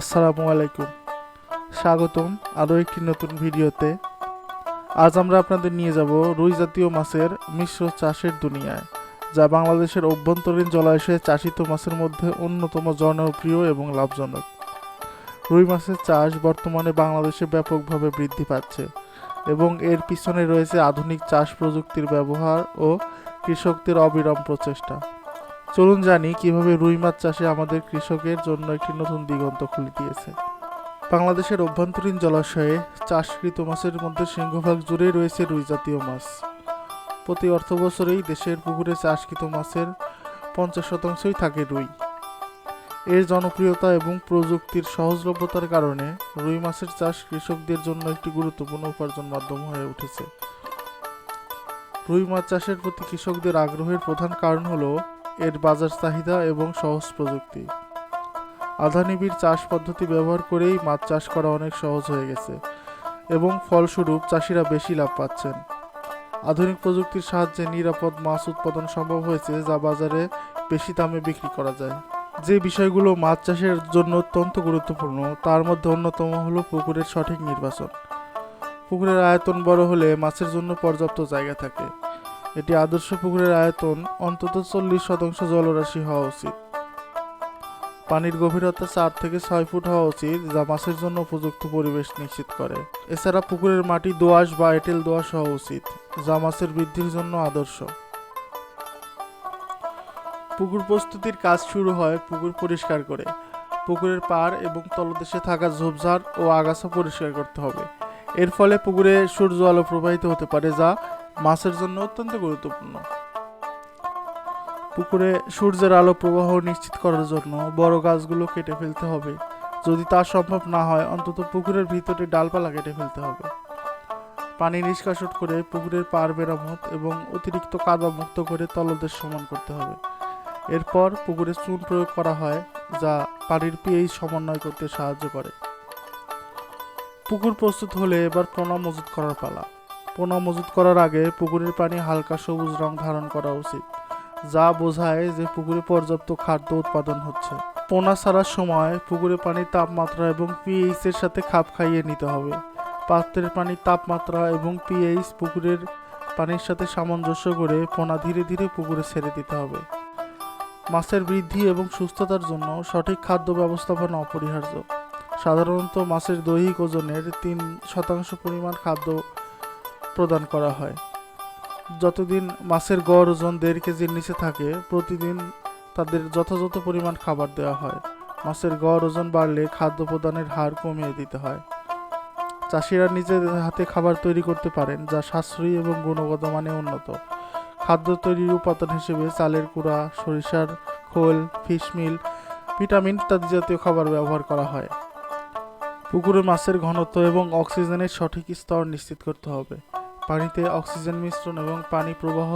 আসসালামু আলাইকুম। স্বাগতম আরও একটি নতুন ভিডিওতে। আজ আমরা আপনাদের নিয়ে যাব রুই জাতীয় মাছের মিশ্র চাষের দুনিয়ায়, যা বাংলাদেশের অভ্যন্তরীণ জলাশয়ে চাষিত মাছের মধ্যে অন্যতম জনপ্রিয় এবং লাভজনক। রুই মাছের চাষ বর্তমানে বাংলাদেশে ব্যাপকভাবে বৃদ্ধি পাচ্ছে এবং এর পিছনে রয়েছে আধুনিক চাষ প্রযুক্তির ব্যবহার ও কৃষকদের অবিরাম প্রচেষ্টা। চলুন জানি কীভাবে রুই মাছ চাষে আমাদের কৃষকের জন্য একটি নতুন দিগন্ত খুলে দিয়েছে। বাংলাদেশের অভ্যন্তরীণ জলাশয়ে চাষকৃত মাছের মধ্যে সিংহভাগ জুড়েই রয়েছে রুই জাতীয় মাছ। প্রতি অর্থ বছরেই দেশের পুকুরে চাষকৃত মাছের পঞ্চাশ শতাংশই থাকে রুই। এর জনপ্রিয়তা এবং প্রযুক্তির সহজলভ্যতার কারণে রুই মাছের চাষ কৃষকদের জন্য একটি গুরুত্বপূর্ণ উপার্জন মাধ্যম হয়ে উঠেছে। রুই মাছ চাষের প্রতি কৃষকদের আগ্রহের প্রধান কারণ হলো এর বাজার চাহিদা এবং সহজ প্রযুক্তি। আধানিবিড় চাষ পদ্ধতি ব্যবহার করেই মাছ চাষ করা অনেক সহজ হয়ে গেছে এবং ফলস্বরূপ চাষিরা বেশি লাভ পাচ্ছেন। আধুনিক প্রযুক্তির সাহায্যে নিরাপদ মাছ উৎপাদন সম্ভব হয়েছে যা বাজারে বেশি দামে বিক্রি করা যায়। যে বিষয়গুলো মাছ চাষের জন্য অত্যন্ত গুরুত্বপূর্ণ, তার মধ্যে অন্যতম হলো পুকুরের সঠিক নির্বাচন। পুকুরের আয়তন বড় হলে মাছের জন্য পর্যাপ্ত জায়গা থাকে। এটি আদর্শ পুকুরের আয়তন, অন্তত চল্লিশ শতাংশ জলরাশি হওয়া উচিত। পানির গভীরতা চার থেকে ছয় ফুট হওয়া উচিত, যা মাছের জন্য উপযুক্ত পরিবেশ নিশ্চিত করে। এছাড়া পুকুরের মাটি দোআঁশ বা এঁটেল দোআঁশ হওয়া উচিত, যা মাছের বৃদ্ধির জন্য আদর্শ। পুকুর প্রস্তুতির কাজ শুরু হয় পুকুর পরিষ্কার করে। পুকুরের পাড় এবং তলদেশে থাকা ঝোপঝাড় ও আগাছা পরিষ্কার করতে হবে। এর ফলে পুকুরে সূর্য আলো প্রবাহিত হতে পারে, যা মাছের জন্য অত্যন্ত গুরুত্বপূর্ণ। পুকুরে সূর্যের আলো প্রবাহ নিশ্চিত করার জন্য বড় গাছগুলো কেটে ফেলতে হবে। যদি তা সম্ভব না হয়, অন্তত পুকুরের ভিতরে ডালপালা কেটে ফেলতে হবে। পানি নিষ্কাশন করে পুকুরের পার মেরামত এবং অতিরিক্ত কাদা মুক্ত করে তলদেশ সমান করতে হবে। এরপর পুকুরে চুন প্রয়োগ করা হয়, যা পানির পিএইচ সমন্বয় করতে সাহায্য করে। পুকুর প্রস্তুত হলে এবার পোনা মজুত করার পালা। পোনা মজুত করার আগে পুকুরের পানি হালকা সবুজ রং ধারণ করা উচিত, যা বোঝায় যে পুকুরে পর্যাপ্ত খাদ্য উৎপাদন হচ্ছে। পোনা ছাড়ার সময় পুকুরে পানির তাপমাত্রা এবং পিএইচ এর সাথে খাপ খাইয়ে নিতে হবে। পাত্রের পানির তাপমাত্রা এবং পিএইচ পুকুরের পানির সাথে সামঞ্জস্য করে পোনা ধীরে ধীরে পুকুরে ছেড়ে দিতে হবে। মাছের বৃদ্ধি এবং সুস্থতার জন্য সঠিক খাদ্য ব্যবস্থাপনা অপরিহার্য। সাধারণত মাছের দৈহিক ওজনের তিন শতাংশ পরিমাণ খাদ্য প্রদান করা হয়। যতদিন মাছের গড় ওজন দেড় কেজির নিচে থাকে, প্রতিদিন তাদের যথাযথ পরিমাণ খাবার দেওয়া হয়। মাছের গড় ওজন বাড়লে খাদ্য প্রদানের হার কমিয়ে দিতে হয়। চাষিরা নিজেদের হাতে খাবার তৈরি করতে পারেন, যা সাশ্রয়ী এবং গুণগত মানে উন্নত। খাদ্য তৈরির উপাদান হিসেবে চালের কুড়া, সরিষার খোল ফিশমিল ভিটামিন ইত্যাদি জাতীয় খাবার ব্যবহার করা হয়। পুকুরে মাছের ঘনত্ব এবং অক্সিজেনের সঠিক স্তর নিশ্চিত করতে হবে। পানিতে অক্সিজেন মিশ্রণ এবং পানি প্রবাহ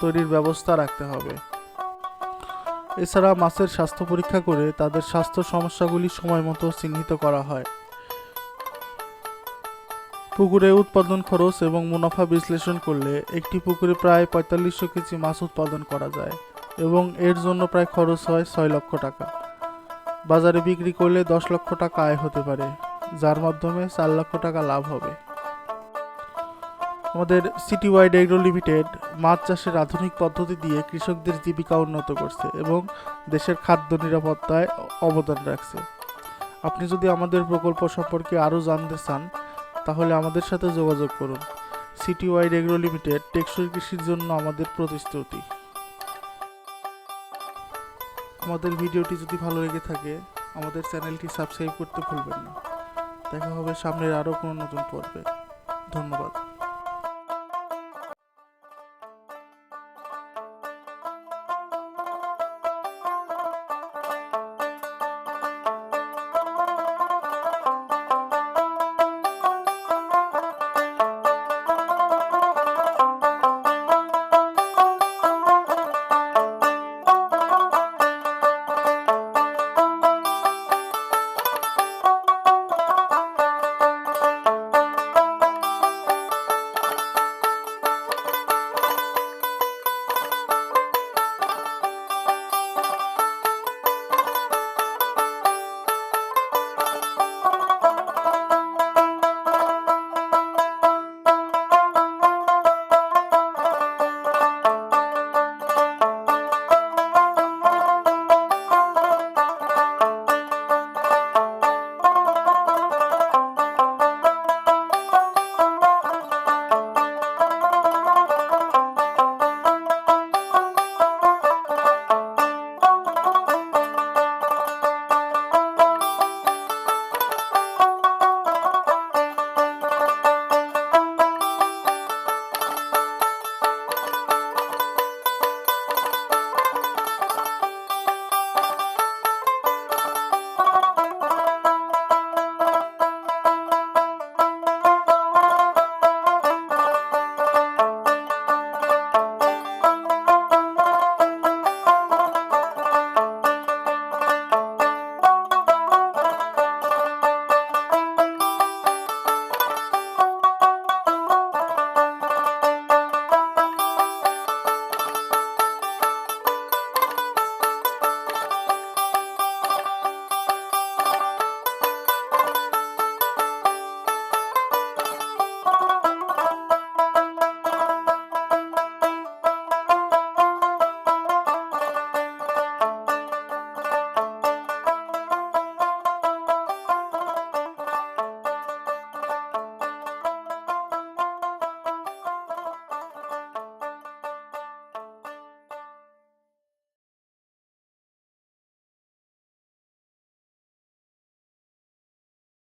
তৈরির ব্যবস্থা রাখতে হবে। এছাড়া মাছের স্বাস্থ্য পরীক্ষা করে তাদের স্বাস্থ্য সমস্যাগুলি সময় মতো চিহ্নিত করা হয়। পুকুরে উৎপাদন খরচ এবং মুনাফা বিশ্লেষণ করলে একটি পুকুরে প্রায় পঁয়তাল্লিশশো কেজি মাছ উৎপাদন করা যায় এবং এর জন্য প্রায় খরচ হয় ছয় লক্ষ টাকা। বাজারে বিক্রি করলে দশ লক্ষ টাকা আয় হতে পারে, যার মাধ্যমে চার লক্ষ টাকা লাভ হবে। আমাদের সিটি ওয়াইড এগ্রো লিমিটেড মাছ চাষের আধুনিক পদ্ধতি দিয়ে কৃষকদের জীবিকা উন্নত করছে এবং দেশের খাদ্য নিরাপত্তায় অবদান রাখছে। আপনি যদি আমাদের প্রকল্প সম্পর্কে আরও জানতে চান, তাহলে আমাদের সাথে যোগাযোগ করুন। সিটি ওয়াইড এগ্রো লিমিটেড টেকসই কৃষির জন্য আমাদের প্রতিশ্রুতি। আমাদের ভিডিওটি যদি ভালো লেগে থাকে, আমাদের চ্যানেলটি সাবস্ক্রাইব করতে ভুলবেন না। দেখা হবে সামনের আরও কোনো নতুন পর্বে। ধন্যবাদ।